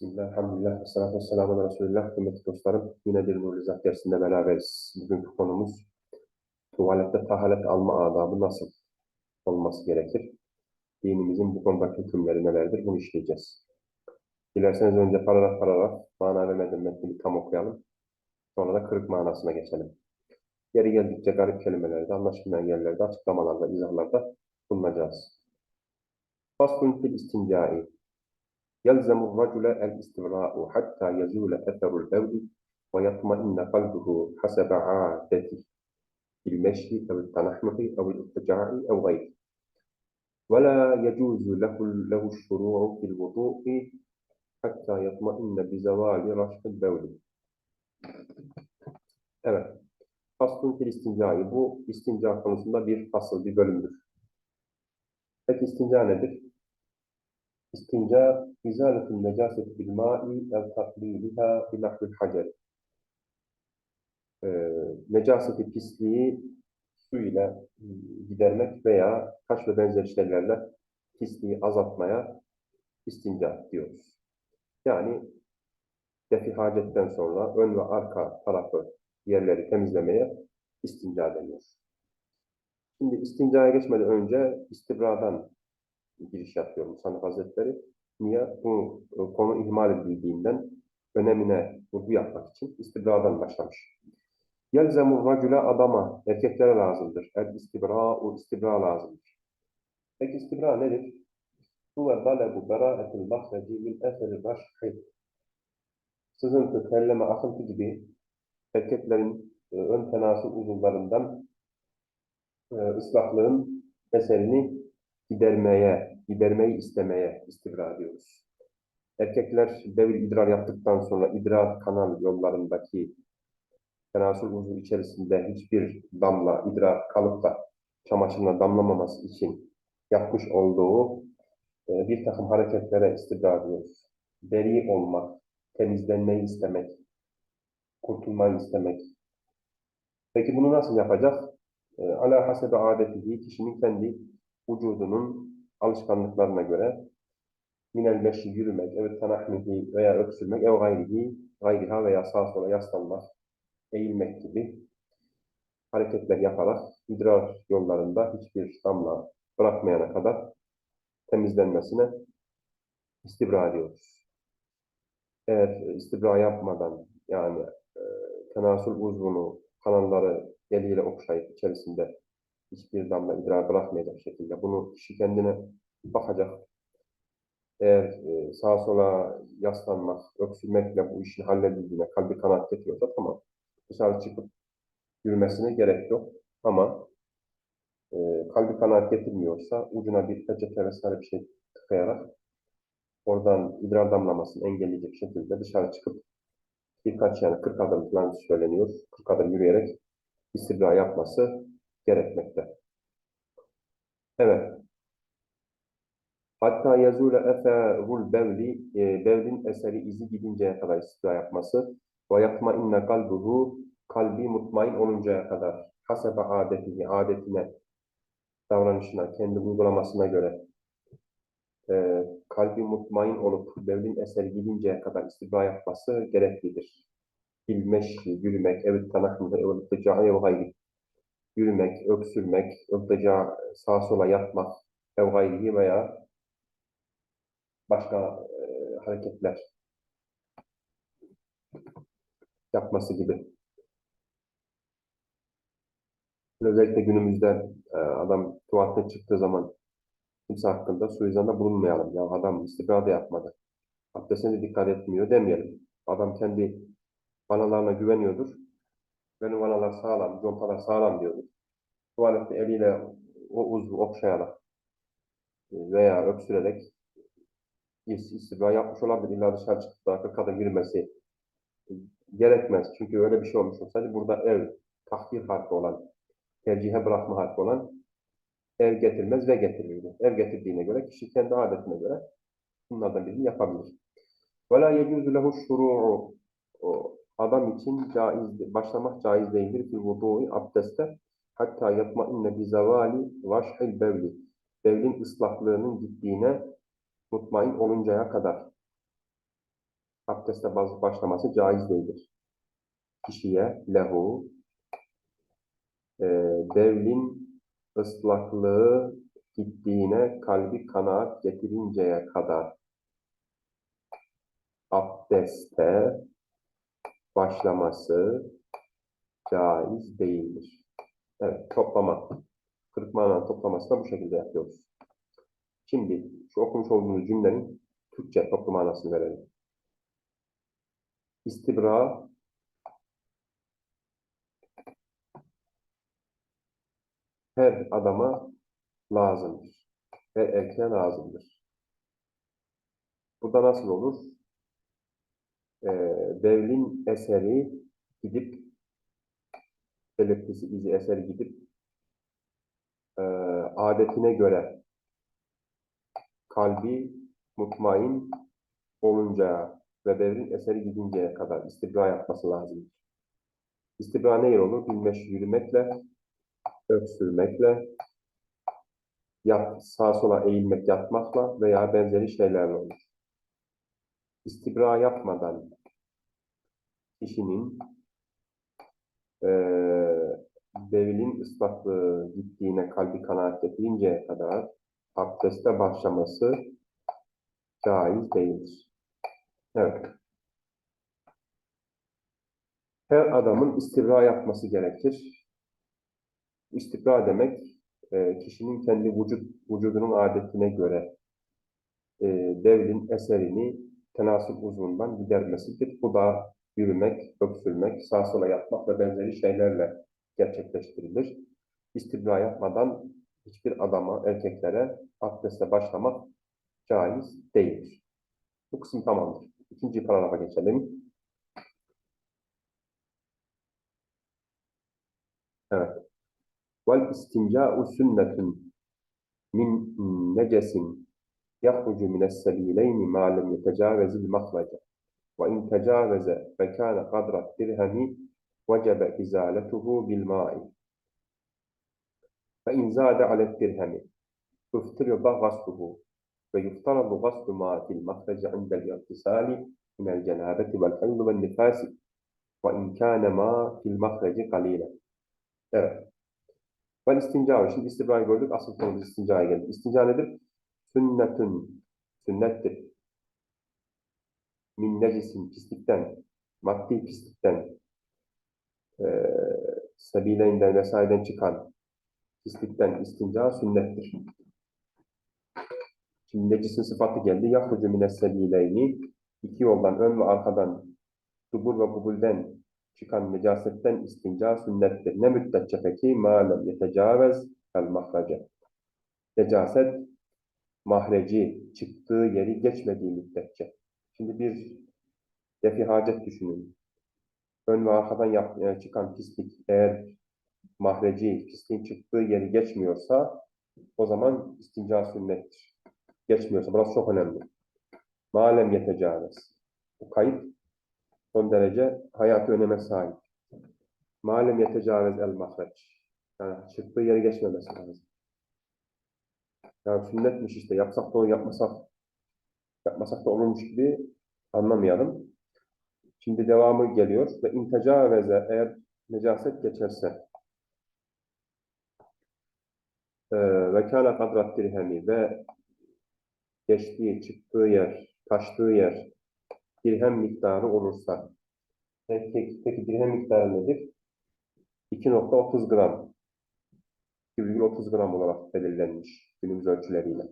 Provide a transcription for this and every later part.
Bismillah, elhamdülillah, ve salatu ve selamu ala Resulillah. Kıymetli dostlarım, yine bir Nurlu Zat dersinde beraberiz. Bugünkü konumuz tuvalette taharet alma adabı nasıl olması gerekir? Dinimizin bu konudaki hükümleri nelerdir? Bunu işleyeceğiz. Dilerseniz önce paragraf paragraf mana vermeden metnini tam okuyalım. Sonra da kırık manasına geçelim. Yeri geldikçe garip kelimelerde, anlaşılmayan yerlerde, açıklamalarda, izahlarda bulunacağız. Faslun fil istincai يلزم الرجل الاستبراء حتى يزول أثر البول ويطمئن قلبه حسب عادته في المشي أو التنحنح أو الاضطجاع أو غيره ولا يجوز له له الشروع في الوضوء حتى يطمئن بزوال رشح البول Evet. Faslun fil istincai. Bu istinca konusunda bir fasıl, bir bölümdür. Peki istinca nedir? İstinca, izaletin necaseti bil ma'i ev takliliha bilahvil hacer. Ee, necaseti, pisliği su ile gidermek veya taş ve benzeri şeylerle pisliği azaltmaya istinca diyoruz. Yani defi hacetten sonra ön ve arka tarafı yerleri temizlemeye istinca deniyor. Şimdi istincaya geçmeden önce istibradan giriş yapıyorum Sanık Hazretleri. Niye? Bu e, konu ihmal edildiğinden önemine vurgu yapmak için istibradan başlamış. Yelzemur racüle adama, erkeklere lazımdır. El istibra, o istibra lazımdır. Peki istibra nedir? Huve dalebu berâetil mahreci min eseri raşhi. Sızıntı, terleme, akıntı gibi erkeklerin e, ön tenasül uzuvlarından e, ıslaklığın eserini gidermeye, gidermeyi istemeye istibra diyoruz. Erkekler devir idrar yaptıktan sonra idrar kanal yollarındaki tenasül uzuv içerisinde hiçbir damla idrar kalıp da çamaşırına damlamaması için yapmış olduğu e, bir takım hareketlere istibra diyoruz. Beri olmak, temizlenmeyi istemek, kurtulmayı istemek. Peki bunu nasıl yapacak? E, ala hasebe adetihi, kişinin kendi vücudunun alışkanlıklarına göre minel meşi yürümek, evet tanahmihi veya öksürmek, ev gayrihi, gayriha veya sağa sola yaslanmak, eğilmek gibi hareketler yaparak idrar yollarında hiçbir damla bırakmayana kadar temizlenmesine istibra ediyoruz. Eğer istibra yapmadan yani e, tenasül uzvunu, kanalları eliyle okşayıp içerisinde hiçbir damla idrar bırakmayacak şekilde bunu kişi kendine bakacak. Eğer e, sağa sola yaslanmak, öksürmekle bu işin halledildiğine kalbi kanaat getiriyorsa tamam. Dışarı çıkıp yürümesine gerek yok. Ama e, kalbi kanaat getirmiyorsa ucuna bir peçete vesaire bir şey tıkayarak oradan idrar damlamasını engelleyecek şekilde dışarı çıkıp birkaç yani 40 adım falan söyleniyor. 40 adım yürüyerek istibra yapması gerekmekte. Evet. Hatta yazule eferul bevli, e, bevlin eseri izi gidinceye kadar istila yapması ve yatma inne kalbuhu kalbi mutmain oluncaya kadar hasebe adetihi, adetine, davranışına, kendi uygulamasına göre e, kalbi mutmain olup bevlin eseri gidinceye kadar istila yapması gereklidir. Bilmeşi, yürümek, evet tanahmıda, evet tıcağı ve gayri yürümek, öksürmek, ıldıca sağa sola yatmak, ev gayrihi veya başka e, hareketler yapması gibi. Özellikle günümüzde e, adam tuvalete çıktığı zaman kimse hakkında suizanda bulunmayalım. Ya adam istibra yapmadı. Abdestine dikkat etmiyor demeyelim. Adam kendi vanalarına güveniyordur. Benim vanalar sağlam, contalar sağlam diyordur. Tuvalette eliyle o uzvu okşayarak veya öksürerek istibra yapmış olabilir. İlla dışarı çıkıp da 40 adım girmesi gerekmez. Çünkü öyle bir şey olmuş olsaydı burada ev, tahkir harfi olan, tercihe bırakma harfi olan ev getirmez ve getirirdi. Ev getirdiğine göre kişi kendi adetine göre bunlardan birini yapabilir. وَلَا يَجُوزُ لَهُ الشُّرُوعُ Adam için caiz, başlamak caiz değildir. Bir vudu'u abdeste hatta yatma inne bi zavali vaşhil bevli. Bevlin ıslaklığının gittiğine mutmain oluncaya kadar. abdeste baş- başlaması caiz değildir. Kişiye lehu e, devlin ıslaklığı gittiğine kalbi kanaat getirinceye kadar abdeste başlaması caiz değildir. Evet, toplama. Kırık mananın toplaması da bu şekilde yapıyoruz. Şimdi şu okumuş olduğumuz cümlenin Türkçe toplu manasını verelim. İstibra her adama lazımdır. Her erkeğe lazımdır. Bu da nasıl olur? Ee, Devlin eseri gidip belirtisi izi eseri gidip e, adetine göre kalbi mutmain olunca ve devrin eseri gidinceye kadar istibra yapması lazım. İstibra ne olur? Bilmeş yürümekle, öksürmekle, yat, sağa sola eğilmek, yatmakla veya benzeri şeylerle olur. İstibra yapmadan kişinin eee devlin ıslaklığı gittiğine kalbi kanaat getirinceye kadar abdeste başlaması caiz değildir. Evet. Her adamın istibra yapması gerekir. İstibra demek e, kişinin kendi vücut vücudunun adetine göre e, devlin eserini tenasül uzvundan gidermesidir. Bu da yürümek, öksürmek, sağa sola yatmak ve benzeri şeylerle gerçekleştirilir. İstibra yapmadan hiçbir adama, erkeklere abdeste başlamak caiz değildir. Bu kısım tamamdır. İkinci paragrafa geçelim. Evet. Vel istinca'u sünnetun min necesin يخرج من السبيلين ما لم يتجاوز المخرج وإن تجاوز فكان قدر الدرهم وجب إزالته بالماء فإن زاد على الدرهم تفترض غسله فيفترض غسل ما في المخرج عند الاغتسال من الجنابة والحمل والنفاس وإن كان ما في المخرج قليلا Evet. Ben istinca var. Şimdi istinca gördük. Asıl konumuz istincaya geldik. İstinca nedir? Sünnetün. Sünnettir. Min necisin. Pislikten. Maddi pislikten. E, sebileyinden vesaireden çıkan pislikten istinca sünnettir. Şimdi necisin sıfatı geldi. Yahrucu minessebileyni iki yoldan ön ve arkadan dubur ve bubulden çıkan necasetten istinca sünnettir. Ne müddetçe peki? Mâlem yetecavez el mahrace. Necaset mahreci çıktığı yeri geçmediği müddetçe. Şimdi bir defi hacet düşünün. Ön ve arkadan yap, e, çıkan pislik eğer mahreci, pisliğin çıktığı yeri geçmiyorsa o zaman istinca sünnettir. Geçmiyorsa. Burası çok önemli. Malem yetecavez. Bu kayıt son derece hayati öneme sahip. Malem yetecavez el mahreç. Yani çıktığı yeri geçmemesi lazım. Yani sünnetmiş işte. Yapsak da onu yapmasak yapmasak da olurmuş gibi anlamayalım. Şimdi devamı geliyor. Ve intecaveze eğer necaset geçerse ve kâne kadrat dirhemi ve geçtiği, çıktığı yer, taştığı yer dirhem miktarı olursa peki, peki dirhem miktarı nedir? 2.30 gram 2,30 gram olarak belirlenmiş günümüz ölçüleriyle.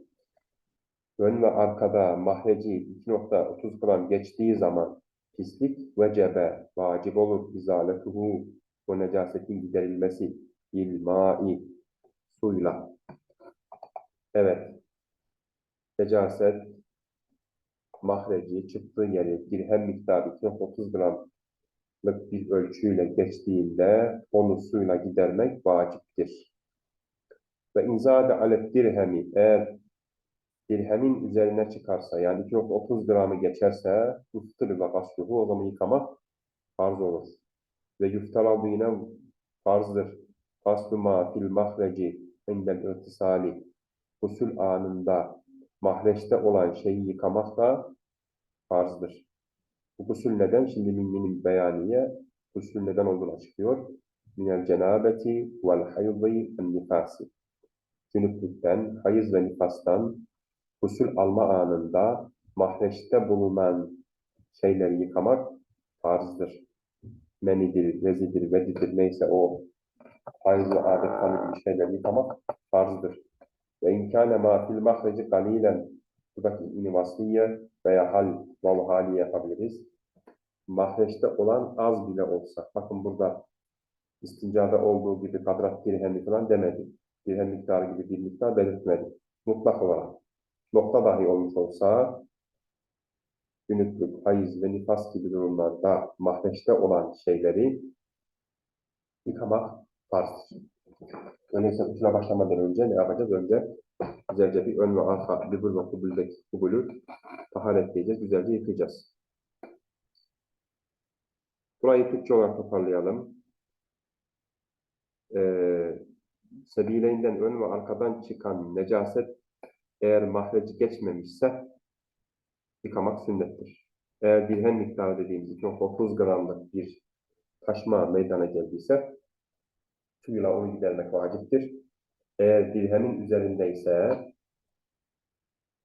Ön ve arkada mahreci 2.30 gram geçtiği zaman pislik vecebe vacip olur izaletuhu bu necasetin giderilmesi ilmai suyla. Evet. Necaset mahreci çıktığı yeri dirhem miktarı 230 gramlık bir ölçüyle geçtiğinde onu suyla gidermek vaciptir. Ve inzade alet dirhemi eğer dirhemin üzerine çıkarsa yani 230 gramı geçerse uftır ve gasluhu o zaman yıkamak farz olur. Ve yuftarabu yine farzdır. Faslu ma fil mahreci indel irtisali usul anında mahreçte olan şeyi yıkamak da farzdır. Bu gusül neden? Şimdi miminin beyaniye gusül neden olduğunu açıklıyor. Minel cenabeti vel hayzi vel nifasi. Cünüplükten, hayız ve nifastan gusül alma anında mahreçte bulunan şeyleri yıkamak farzdır. Menidir, vezidir, vedidir neyse o hayız ve adet kanı gibi şeyleri yıkamak farzdır. Ve imkâne ma fil mahreci kalilen buradaki ini vasliye veya hal vav hali yapabiliriz. Mahreçte olan az bile olsa. Bakın burada istincada olduğu gibi kadrat dirhemi falan demedi. Dirhem miktarı gibi bir miktar belirtmedi. Mutlak olarak. Nokta dahi olmuş olsa günüklük, hayız ve nifas gibi durumlarda mahreçte olan şeyleri yıkamak farzdır. Öyleyse kusura başlamadan önce ne yapacağız? Önce güzelce bir ön ve arka dübül ve kubuldeki kubulü taharetleyeceğiz, güzelce yıkayacağız. Burayı Türkçe olarak toparlayalım. Ee, sebileyinden ön ve arkadan çıkan necaset eğer mahreci geçmemişse yıkamak sünnettir. Eğer dirhem miktarı dediğimiz 230 gramlık bir taşma meydana geldiyse suyla onu gidermek vaciptir. Eğer dirhemin üzerindeyse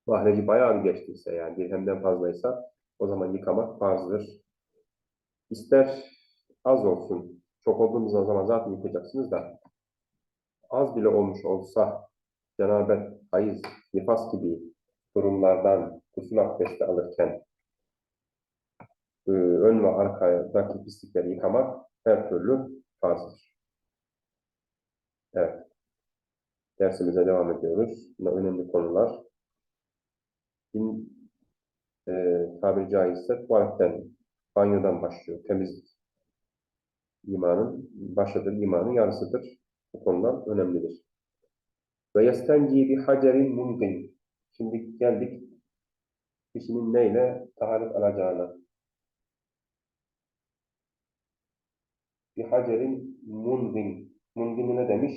mahreci bayağı bir geçtiyse yani dirhemden fazlaysa o zaman yıkamak farzdır. İster az olsun, çok olduğumuz zaman zaten yıkayacaksınız da az bile olmuş olsa cenabet, hayız, nifas gibi durumlardan gusül abdesti alırken e, ön ve arkadaki pislikleri yıkamak her türlü farzdır. Evet. Dersimize devam ediyoruz. Bunlar önemli konular. Din, e, tabiri caizse tuvaletten, banyodan başlıyor. Temizlik. İmanın başıdır, imanın yarısıdır. Bu konular önemlidir. Ve yestenci bir hacerin mungin. Şimdi geldik kişinin neyle taharet alacağına. Bir hacerin mungin. Mungin ne demiş?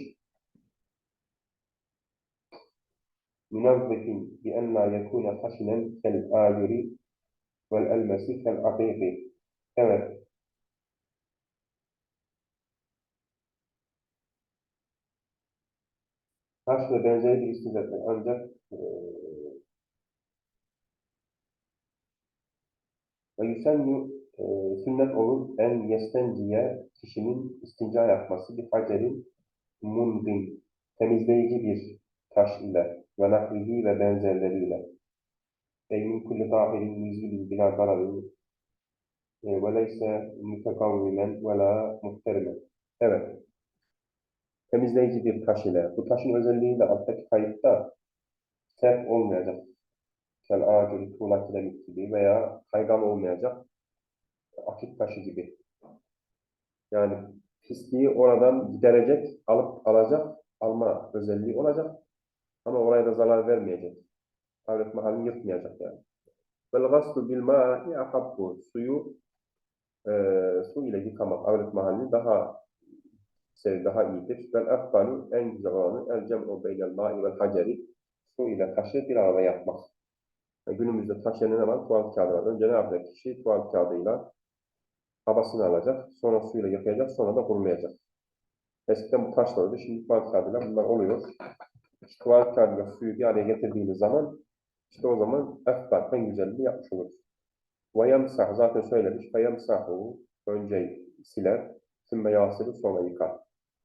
Münavvetin bi en la yekune haşinen kel ayuri vel elmesi kel aqiqi. Evet. Taş ve benzeri bir zaten. Ancak eee ve yüsennu eee, sünnet olur. En yestenciye kişinin istinca yapması bir hacerin mundin temizleyici bir taş ile ve nahrihi ve benzerleriyle ey min kulli tahirin yüzgülün bila dararin e, ve leyse mütekavvimen ve la muhterimen evet temizleyici bir taş ile bu taşın özelliği de alttaki kayıtta sert olmayacak kel ağacı, tuğla kiremit gibi veya kaygan olmayacak akit taşı gibi. Yani pisliği oradan giderecek, alıp alacak, alma özelliği olacak. Ama oraya da zarar vermeyecek. Avret mahallini yırtmayacak yani. Vel gaslu bil ma'i ahabbu. Suyu e, su ile yıkamak avret mahallini daha sev, daha iyidir. Vel efdalu en güzel olanı el cem'u beynel ma'i vel haceri. Su ile taşı bir arada yapmak. Yani günümüzde taşıyan ne var? Tuvalet kağıdı var. Önce ne yapacak kişi? Tuvalet kağıdıyla havasını alacak, sonra suyla yıkayacak, sonra da kurulayacak. Eskiden bu taşlardı, şimdi tuvalet kağıdıyla bunlar oluyor. İşte tuvalet kağıdıyla suyu bir araya getirdiğimiz zaman, işte o zaman eftar, en güzelliğini yapmış oluruz. Ve yemsah, zaten söylemiş, ve yemsahu, önce siler, sümme yasiru, sonra yıkar.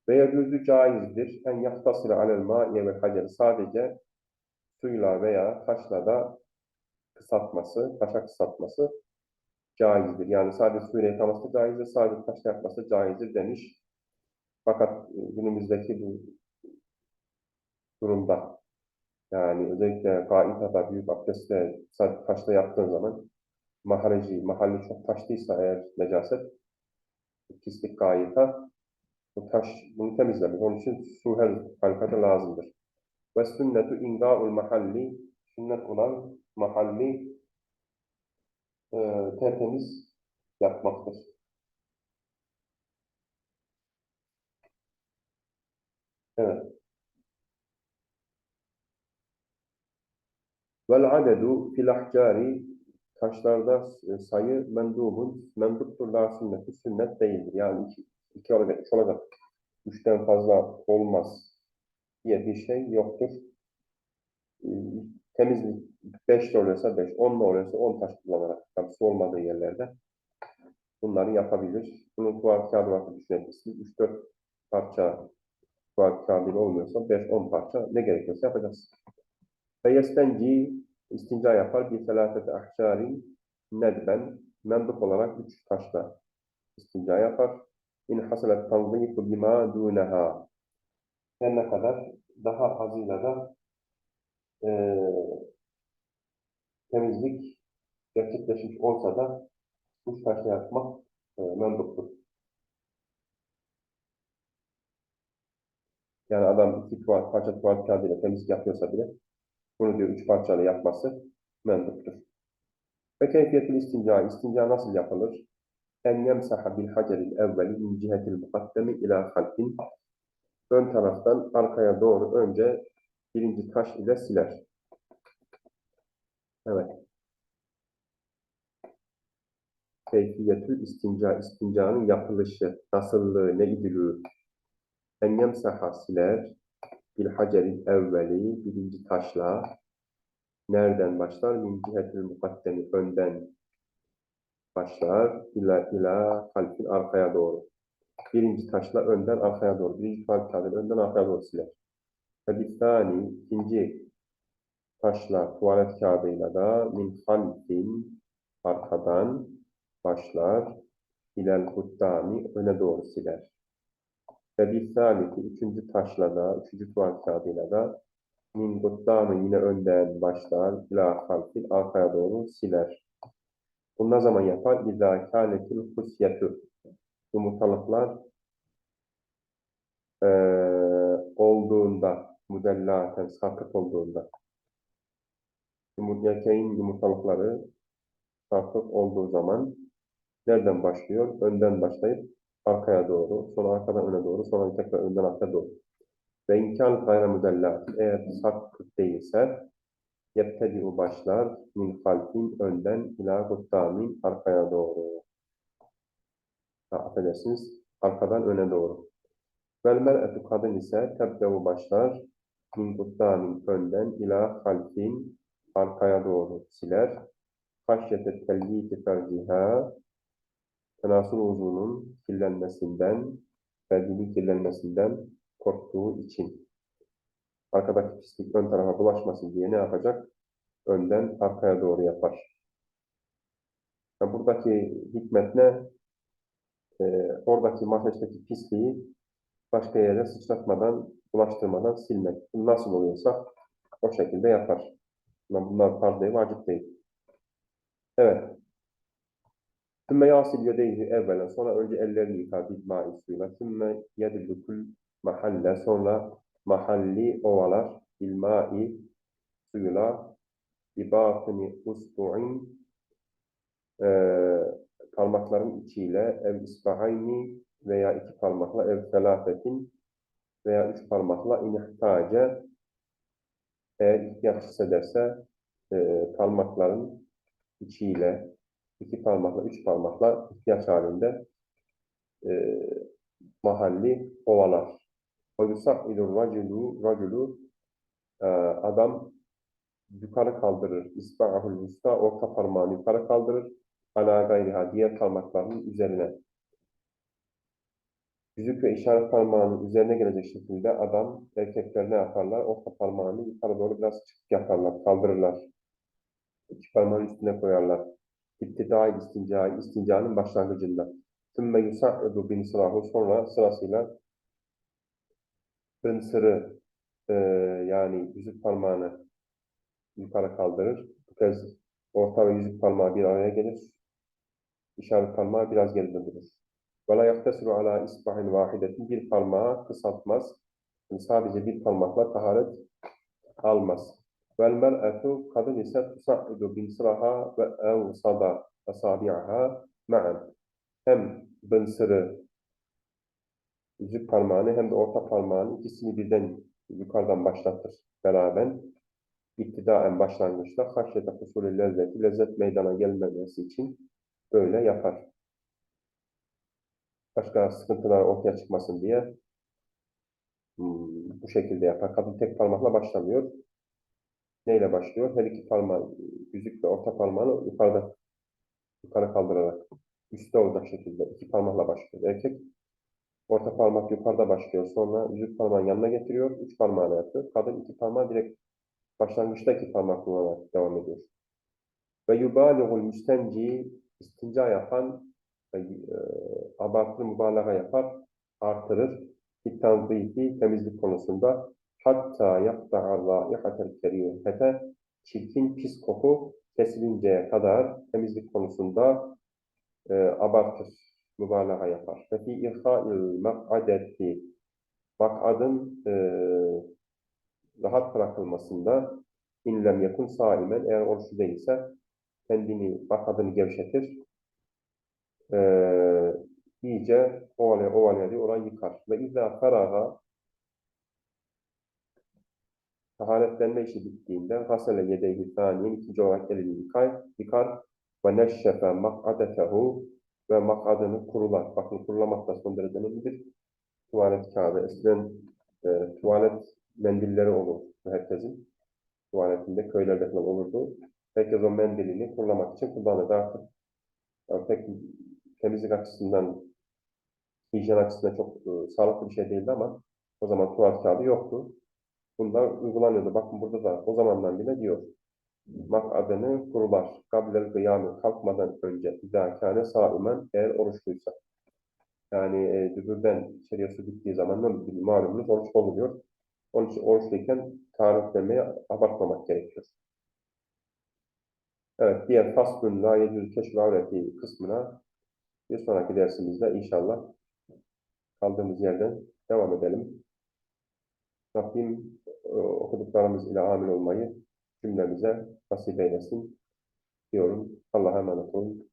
Ve yegüzü caizdir, en yahtasile alel ma'iye ve haceri, sadece suyla veya taşla da kısaltması, taşa kısaltması caizdir. Yani sadece suyla yıkaması caizdir, sadece taşla yapması caizdir demiş. Fakat e, günümüzdeki bu durumda yani özellikle gaita'da büyük abdestle sadece taşla yaptığın zaman mahareci, mahalli çok taşlıysa eğer necaset pislik gaita bu taş bunu temizlemek. Onun için su her halkada lazımdır. Ve sünnetu inga'ul mahalli sünnet olan mahalli e, tertemiz yapmaktır. Evet. Vel adedu fil ahcari taşlarda e, sayı mendubun, menduptur la sünneti, sünnet değildir. Yani iki, iki olacak, üç olacak. Üçten fazla olmaz diye bir şey yoktur. E, temizlik 5 de oluyorsa 5, 10 da oluyorsa 10 taş kullanarak su olmadığı yerlerde bunları yapabilir. Bunun tuvalet kağıdı olarak düşünebilirsiniz. 3-4 parça tuvalet kağıdı olmuyorsa 5-10 parça ne gerekiyorsa yapacağız. Ve yestenci istinca yapar bir selafete ahşarin nedben menduk olarak üç taşla istinca yapar. İn hasalet tanzifu bima duneha ne kadar daha azıyla da eee temizlik gerçekleşmiş olsa da üç taşla yapmak e, menduptur. Yani adam iki tuvalet, parça tuvalet kağıdıyla temizlik yapıyorsa bile bunu diyor üç parçayla yapması menduptur. Ve keyfiyetul istinca, istinca nasıl yapılır? En yemsaha bil haceril evveli min cihetil mukaddemi ila halfin. Ön taraftan arkaya doğru önce birinci taş ile siler. Evet. Keyfiyetül istinca, istincanın yapılışı, nasıllığı, ne idilü. En yemsaha siler, bil haceril evveli, birinci taşla. Nereden başlar? Min cihetil mukaddemi, önden başlar. İla, ila kalfin arkaya doğru. Birinci taşla önden arkaya doğru. Birinci tuvalet kağıdını önden arkaya doğru siler. Ve bir tane, ikinci taşla, tuvalet kağıdıyla da min halfin arkadan başlar. İlel kuddami öne doğru siler. Ve bir salisi, üçüncü taşla da, üçüncü tuvalet kağıdıyla da min kuddami yine önden başlar. İlâ halfin arkaya doğru siler. Bunu ne zaman yapar? İzâ kânetil husyetü. Yumurtalıklar eee, olduğunda, müdellaten, sarkık olduğunda, yumurtayın yumurtalıkları sarkık olduğu zaman nereden başlıyor? Önden başlayıp arkaya doğru, sonra arkadan öne doğru, sonra tekrar önden arkaya doğru. Ve imkan gayra müdellat, eğer sarkık değilse, yebtedi'u başlar, min halfin önden ila guddamin arkaya doğru. Ha, affedersiniz, arkadan öne doğru. Vel mer'etu kadın ise tebde'u başlar, min guddamin önden ila halfin arkaya doğru siler. Haşyete telliki ferciha, tenasül uzunun kirlenmesinden, fercinin kirlenmesinden korktuğu için. Arkadaki pislik ön tarafa bulaşmasın diye ne yapacak? Önden arkaya doğru yapar. Yani buradaki hikmet ne? Ee, oradaki masajdaki pisliği başka yere sıçratmadan, bulaştırmadan silmek. Nasıl oluyorsa o şekilde yapar. Ama bunlar farz değil, vacip değil. Evet. Sümme yasil yedeyhi evvelen, sonra önce ellerini yıkar bilmai suyla. Sümme yedillükül mahalle, sonra mahalli ovalar bilmai suyla bibatini usbu'in eee parmakların içiyle ev isbahayni veya iki parmakla ev selafetin veya üç parmakla inihtace eğer ihtiyaç hissederse e, parmakların içiyle iki parmakla, üç parmakla ihtiyaç halinde e, mahalli ovalar. O yusa'idur raculu, raculu e, adam yukarı kaldırır. İsba'ahul vusta orta parmağını yukarı kaldırır. Ala gayriha diğer parmaklarının üzerine. Yüzük ve işaret parmağının üzerine gelecek şekilde adam, erkekler ne yaparlar? Orta parmağını yukarı doğru biraz çık yaparlar, kaldırırlar. İki parmağın üstüne koyarlar. İptidai istincai, istincanın başlangıcında. Sümme yusa'udu bin sırahu sonra sırasıyla bınsırı e, yani yüzük parmağını yukarı kaldırır. Bu kez orta ve yüzük parmağı bir araya gelir. İşaret parmağı biraz durur. Ve la yaktesiru ala isbahin vahidetin bir parmağı kısaltmaz. Yani sadece bir parmakla taharet almaz. Vel mer'etu kadın ise tusa'udu bin sıraha ve evsada asabi'aha ma'an. Hem bınsırı yüzük parmağını hem de orta parmağını ikisini birden yukarıdan başlatır beraber. İptidaen başlangıçta haşyete husulü lezzeti, lezzet meydana gelmemesi için böyle yapar. Başka sıkıntılar ortaya çıkmasın diye hmm, bu şekilde yapar. Kadın tek parmakla başlamıyor. Neyle başlıyor? Her iki parmağı, yüzükle orta parmağını yukarıda yukarı kaldırarak üstte olacak şekilde iki parmakla başlıyor. Erkek orta parmak yukarıda başlıyor. Sonra yüzük parmağın yanına getiriyor. Üç parmağını yapıyor. Kadın iki parmağı direkt başlangıçta iki parmak kullanarak devam ediyor. Ve yubaligul müstenci istinca yapan e, abartılı mübalağa yapar, artırır. İttanzifi temizlik konusunda hatta yapta'a raihatel kerihete çirkin pis koku kesilinceye kadar temizlik konusunda e, abartır, mübalağa yapar. Ve fi ihâil mak'adeti mak'adın e, rahat bırakılmasında inlem yakun saimen eğer oruçlu değilse kendini mak'adını gevşetir. E, iyice ovalaya ovalaya diye orayı yıkar. Ve izâ feraga taharetlenme işi bittiğinde gasele yedeyhi saniyen ikinci olarak elini yıkar, yıkar ve neşşefe mak'adetehu ve mak'adını kurular. Bakın kurulamak da son derece önemlidir. Tuvalet kağıdı, eskiden e, tuvalet mendilleri olur herkesin. Tuvaletinde, köylerde falan olurdu. Herkes o mendilini kurulamak için kullanırdı artık. Yani pek temizlik açısından, hijyen açısından çok e, sağlıklı bir şey değildi ama o zaman tuvalet kağıdı yoktu. Bunlar uygulanıyordu. Bakın burada da o zamandan bile diyor. Mak'adını kurular. Kabilel kıyamı kalkmadan önce idâkâne sâimen eğer oruçluysa. Yani e, dübürden içeriye su gittiği zaman ne malumunuz oruç oluyor. Onun için oruçluyken tariflemeye abartmamak gerekiyor. Evet, diğer faslun la yecüz keşf avreti kısmına bir sonraki dersimizde inşallah kaldığımız yerden devam edelim. Rabbim okuduklarımız ile amil olmayı cümlemize nasip eylesin diyorum. Allah'a emanet olun.